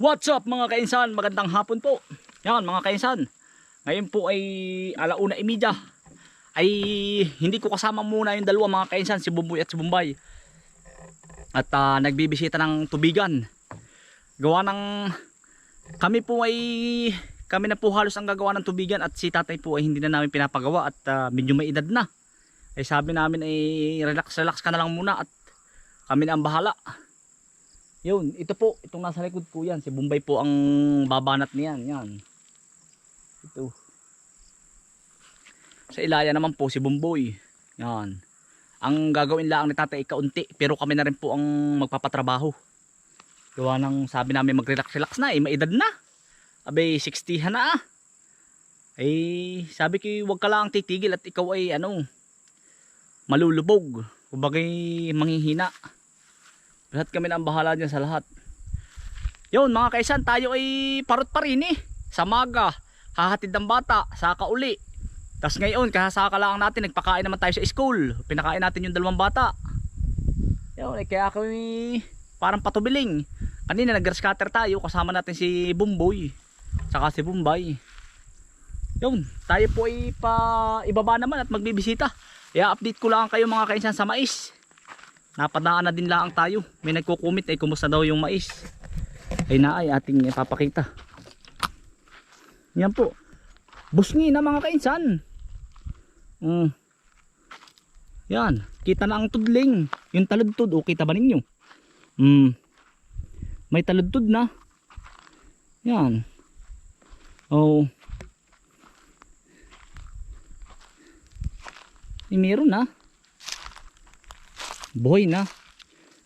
What's up mga kainsan? Magandang hapon po. Yan mga kainsan. Ngayon po ay alauna imidya. Ay hindi ko kasama muna yung dalawa mga kainsan, si Bumboy at si Bumbay. At ah, nagbibisita ng tubigan. Gawa ng kami po ay kami na po halos ang gagawa ng tubigan at si tatay po ay hindi na namin pinapagawa at ah, medyo may edad na. Ay sabi namin ay relax relax ka na lang muna at kami na ang bahala. Yun, ito po, itong nasa likod po yan. Si Bombay po ang babanat niyan. Yan. Ito. Sa ilaya naman po si Bumboy. Yan. Ang gagawin lang ni tatay ay kaunti. Pero kami na rin po ang magpapatrabaho. Gawa ng sabi namin mag-relax-relax na eh. Maedad na. Abay, 60 na ah. Eh, sabi ko huwag ka lang titigil at ikaw ay ano, malulubog. Kubagay manghihina. Lahat kami na ang bahala dyan sa lahat. Yun mga kaisan, tayo ay parot pa rin eh. Sa maga, hahatid ng bata, saka uli. Tapos ngayon, kahasaka lang natin, nagpakain naman tayo sa school. Pinakain natin yung dalawang bata. Yun, eh, kaya kami parang patubiling. Kanina nag-scatter tayo, kasama natin si Bumboy. Saka si Bumbay. Yun, tayo po ay pa ibaba naman at magbibisita. I-update ko lang kayo mga kaisan sa mais. Napadaan na din lang tayo. May nagko-comment ay kumusta daw yung mais. Ay na ay ating ipapakita. Yan po. Busngi na mga kainsan. Mm. Yan. Kita na ang tudling. Yung taludtod. O kita ba ninyo? Mm. May taludtod na. Yan. Oh. Eh, meron na buhay na.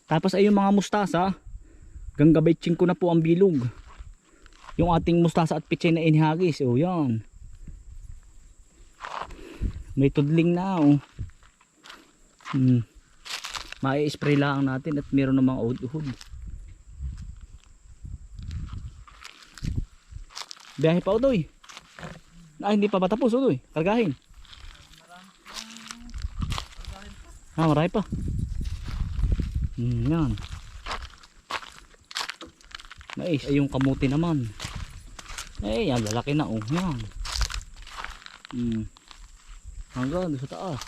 Tapos ay yung mga mustasa ganggabaytsin ko na po ang bilog. Yung ating mustasa at pichay na inihagis oh yan. May tudling na oh. Hmm. mai-spray lang natin at meron ng mga uhod-uhod biyahe pa utoy ah hindi pa ba tapos utoy kargahin. Ah marami pa Hmm, yan. Nice. Ay, yung kamuti naman. Ay, yan, lalaki na. Oh, yan. Hmm. Hanggang sa taas.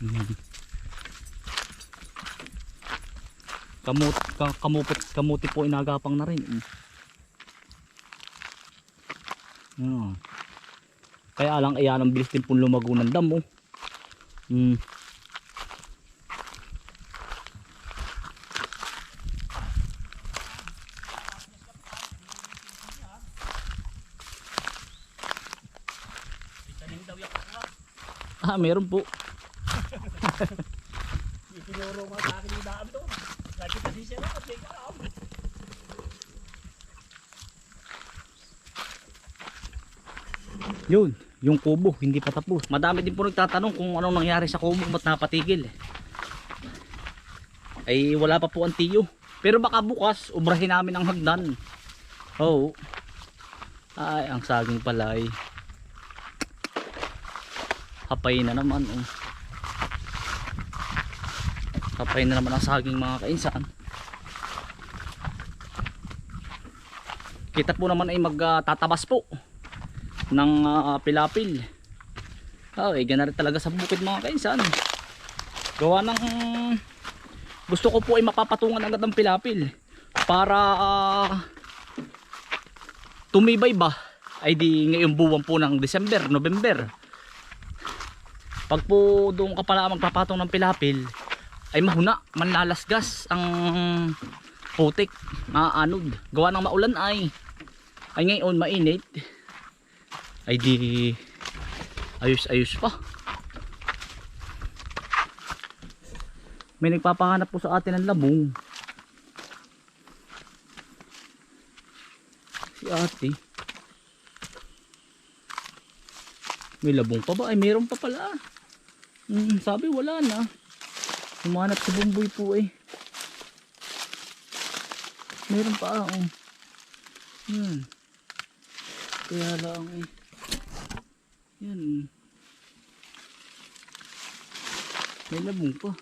Hmm. Kamut, ka, kamupit, kamuti po inagapang na rin. Hmm. Hmm. Kaya lang ayan ang bilis din pong lumago ng damo. Hmm. Ah, meron po. Tinuro mo sa akin yung daan to. Lagi kasi siya na, kasi Yun, yung kubo, hindi pa tapos. Madami din po nagtatanong kung anong nangyari sa kubo, ba't napatigil. Ay wala pa po ang tiyo. Pero baka bukas, ubrahin namin ang hagdan. Oo. Ay, ang saging pala ay hapay na naman. Oh. Hapay na naman ang saging mga kainsan. Kita po naman ay magtatabas po ng ah, pilapil. Oh, eh, talaga sa bukid mga kainsan. Gawa ng gusto ko po ay mapapatungan agad ng pilapil para ah, tumibay ba ay di ngayong buwan po ng December, November. Pag po doon ka pala magpapatong ng pilapil ay mahuna, manlalasgas ang putik, maaanod. Gawa ng maulan ay ay ngayon mainit ay di ayos ayos pa. May nagpapahanap po sa atin ng labong. Si ate. May labong pa ba? Ay meron pa pala. Hmm, sabi wala na. Humanap si bumboy po eh. Meron pa ah oh. hmm. Kaya lang eh yan. May labong pa.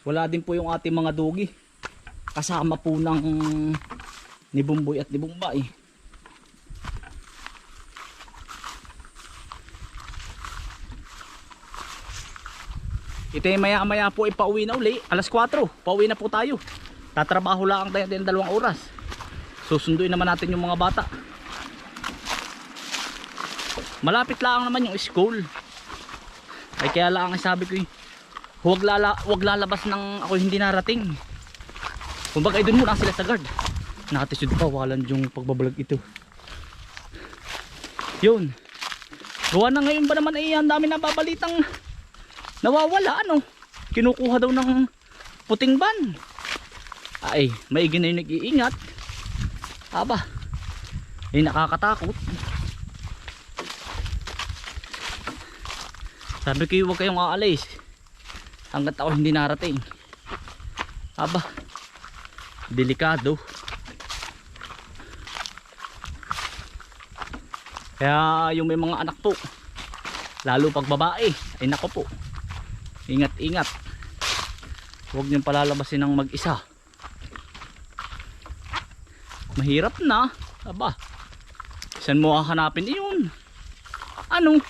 Wala din po yung ating mga dugi. Kasama po ng ni Bumboy at ni Bumbay. Eh. Ito ay maya maya po ipauwi na uli. Alas 4. Pauwi na po tayo. Tatrabaho lang tayo din dalawang oras. Susunduin naman natin yung mga bata. Malapit lang naman yung school. Ay kaya lang ang sabi ko eh, huwag, lala, huwag lalabas ng ako hindi narating. Kumbaga ay dun muna sila sa guard. Nakatisod pa, walan yung pagbabalag ito. Yun. Gawa na ngayon ba naman ay ang dami na babalitang nawawala ano. Kinukuha daw ng puting ban. Ay, maigi na yung nag-iingat. Aba, ay nakakatakot. Sabi ko huwag kayong aalis. Hanggat ako hindi narating. Aba, delikado. Kaya yung may mga anak po, lalo pag babae, ay nako po. Ingat, ingat. Huwag niyong palalabasin ng mag-isa. Mahirap na. Aba, saan mo hahanapin yun? Ano?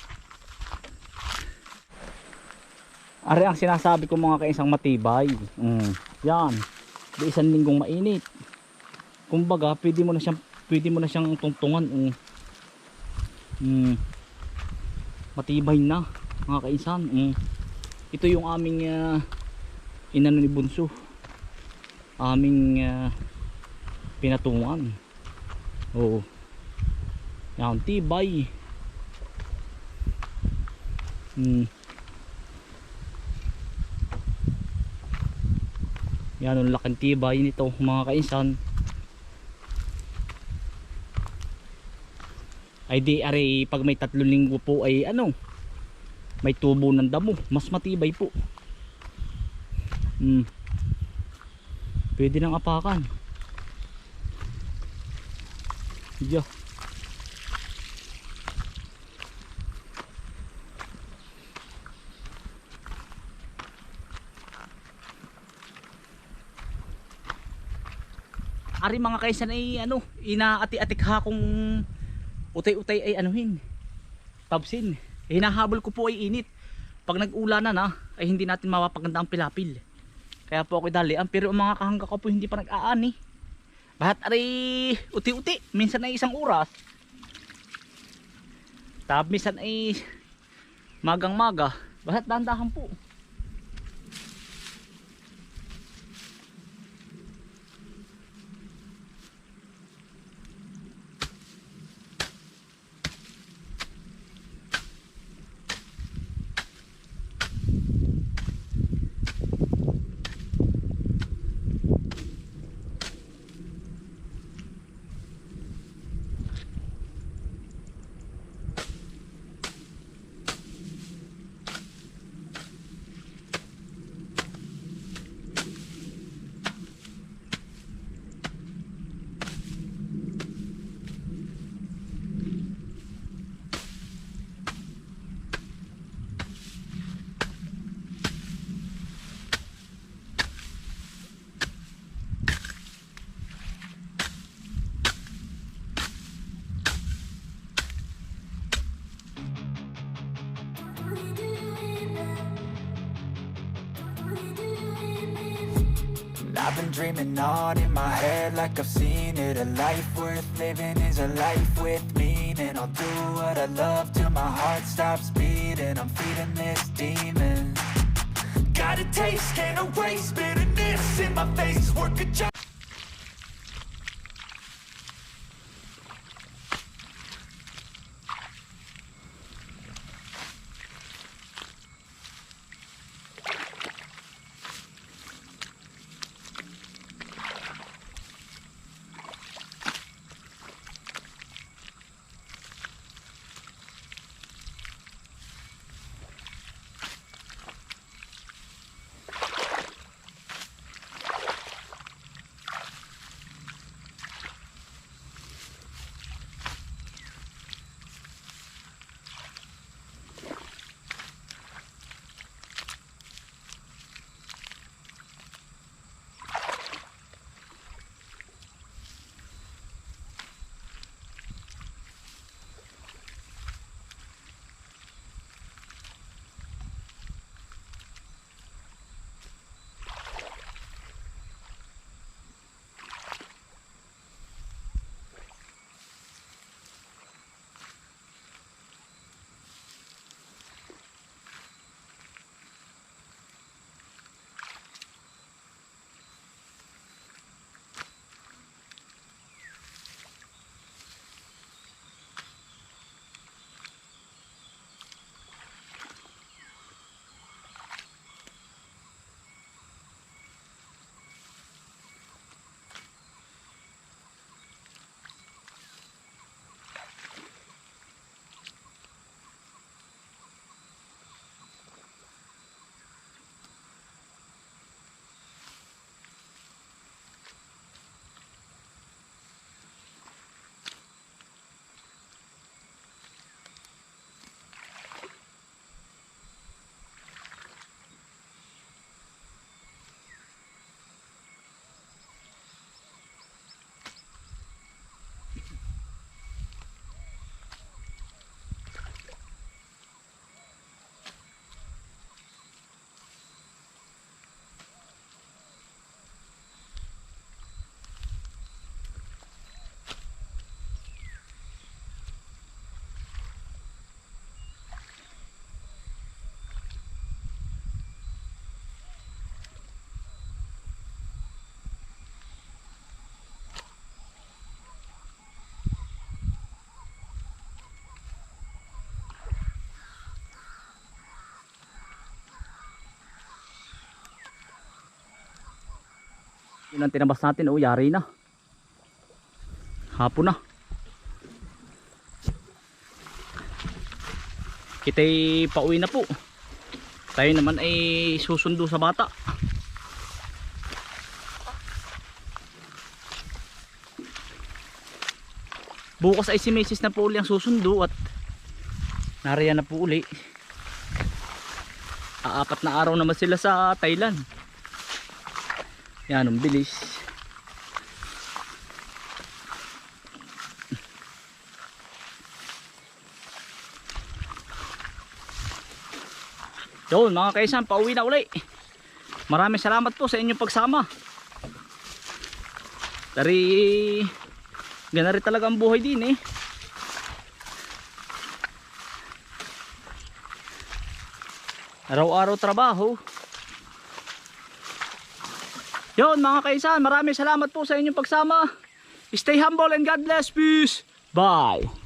Ari ang sinasabi ko mga kaisang matibay. Mm. Yan. Di isang linggong mainit. Kumbaga, pwede mo na siyang pwede mo na siyang tungtungan. Mm. Mm. Matibay na mga kaisan. Mm. Ito yung aming uh, inano ni Bunso. Aming uh, pinatungan. Oo. Yan, tibay. Hmm. Yan ang laking tibay nito mga kainsan. Ay di are pag may tatlong linggo po ay ano may tubo ng damo mas matibay po. Hmm. Pwede nang apakan. Yeah. Ari mga kaisan ay ano, inaati-atik ha kung utay-utay ay anuhin. Tabsin. Eh, hinahabol ko po ay init. Pag nag-ulanan na, ay hindi natin mapapaganda ang pilapil. Kaya po ako dalian. Pero ang mga kahangga ko po hindi pa nag-aani. Bahat ari uti-uti. Minsan ay isang oras. Tab minsan ay magang-maga. Bahat dahan-dahan po. I've been dreaming on in my head like I've seen it. A life worth living is a life with meaning. I'll do what I love till my heart stops beating. I'm feeding this demon. Got a taste, can't erase bitterness in my face. Work a job Yun ang tinabas natin. Oh, yari na. Hapon na. Kita'y pauwi na po. Tayo naman ay susundo sa bata. Bukas ay si Mrs. na po uli ang susundo at nariyan na po uli. Aapat na araw naman sila sa Thailand. Yan, ang bilis. Yun mga kaisan, pauwi na uli. Maraming salamat po sa inyong pagsama. Dari, gana rin talaga ang buhay din eh. Araw-araw trabaho. Yun mga kaisan, maraming salamat po sa inyong pagsama. Stay humble and God bless. Peace. Bye.